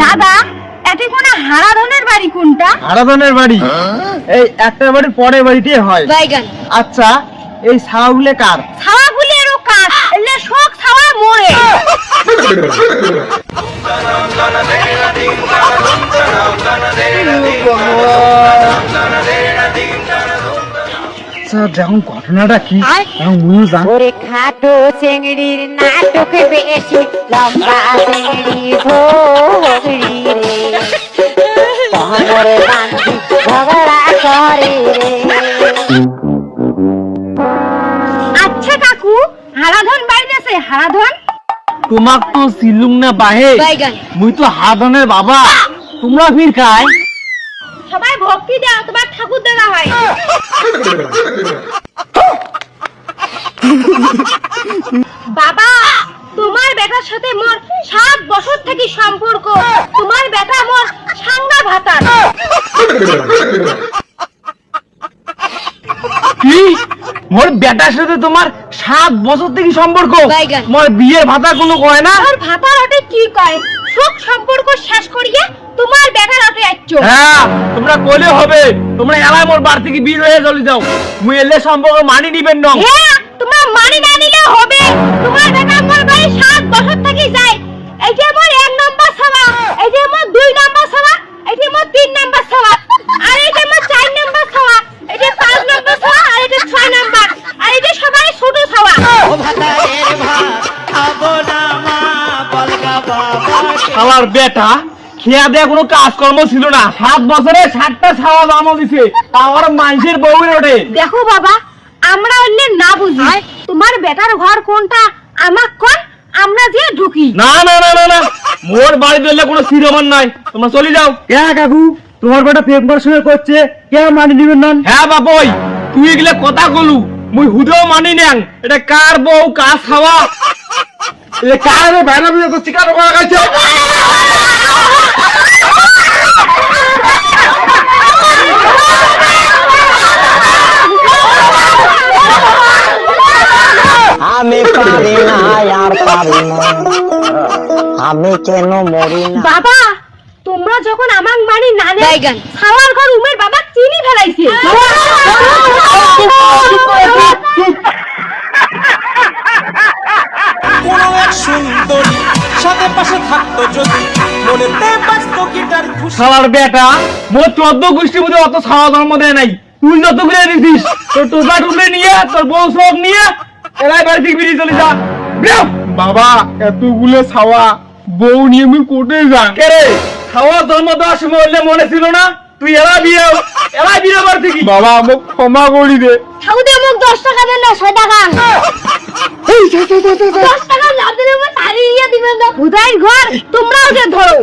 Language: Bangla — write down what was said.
দাদা এতে কোন হারাধনের বাড়ি কোনটা? আরাধনের বাড়ি? এই একটা বাড়ির পরের বাড়িতে হয়। বাইগান। আচ্ছা এই ছাওয়াগুলো কার? ছাওয়া গুলিয়েরও কাজ এলে শোক ছাওয়া মরে। আচ্ছা যখন ঘটনাটা কি। এখন মুইও জান ওরে খাটো চেংড়ির নাটক বেশি লম্বা চেংড়ি ভোগড়ি রে। কমরে বান্ধি ঝগড়া করে আচ্ছা কাকু হারাধন বাইরেছে হারাধন? তোমাক তো সিলুং না বাহে। মুই তো হারাধনের বাবা। তোমরা ফির খায় ভক্তি দাও তোমার ঠাকুর দাদা হয়। বাবা তোমার বেটার সাথে মোর সাত বছর থেকে সম্পর্ক। তোমার বেটা মোর সাঙ্গা ভাতার। কি? মোর বেটার সাথে তোমার সাত বছর থেকে সম্পর্ক? মোর বিয়ের ভাতা কোনো কয় না? আর ওটা কি কয়? সুখ সম্পর্ক শেষ করিয়ে তোমার বেটার ওটা আইছো হ্যাঁ তোমরা কইলে হবে। তোমরা এলাই মোর বাড়ি থেকে বিয়ে হয়ে চলে যাও। মুই এলে সম্পর্ক মানি নিবেন না। হ্যাঁ তোমার মানি না নিলে হবে। তোমার বেটা মোর বাড়ি শালার বেটা খেয়া দেয়া কোনো কাজকর্ম ছিল না। সাত বছরে ষাটটা ছাওয়া দামও দিছে। তারপর মানুষের বউয়ের ওঠে। দেখো বাবা আমরা অন্য না বুঝি। তোমার বেটার ঘর কোনটা? আমার কোন? আমরা যে ঢুকি। না না না না না। মোর বাড়ি দিলে কোনো শিরোমান নাই। তোমরা চলে যাও। কে কাকু তোমার বেটা প্রেম পড়াশোনা করছে। কে মানি নিবেন না? হ্যাঁ বাপই তুই এগুলা কথা কলু। মুই হুদেও মানি নেন এটা কার বউ কার খাওয়া এটা কার বাইরে বিয়ে করছি? কার করা গেছে আমি পারি না আর পারি না। আমি কেন মরি না? বাবা তোমরা যখন আমার মানি না নেয় খাওয়ার ঘর উমের বাবা চিনি ফেলাইছে। পাশে থাকতো যদি মনেতে বাঁচতো গিটার খুশি। শালার বেটা মোর চোদ্দ গোষ্ঠী মধ্যে অত ছাওয়া জন্ম দেয় নাই। তুই যত করে দিছিস তোর টোপা নিয়ে তোর বউ সব নিয়ে এলাই বাড়ি থেকে বেরিয়ে চলে যা। বাবা এতগুলো ছাওয়া বউ নিয়ে আমি কোটে যা কে রে? ছাওয়া জন্ম দেওয়ার সময় হলে মনে ছিল না? তুই এলা বিয়ে এলা বিয়ে বাড়ি থেকে। বাবা আমাকে ক্ষমা করি দে। ঠাকুর দশ টাকা দেন না ছয় টাকা। দশ টাকা হুদাই ঘর তোমরাও যে ধরো।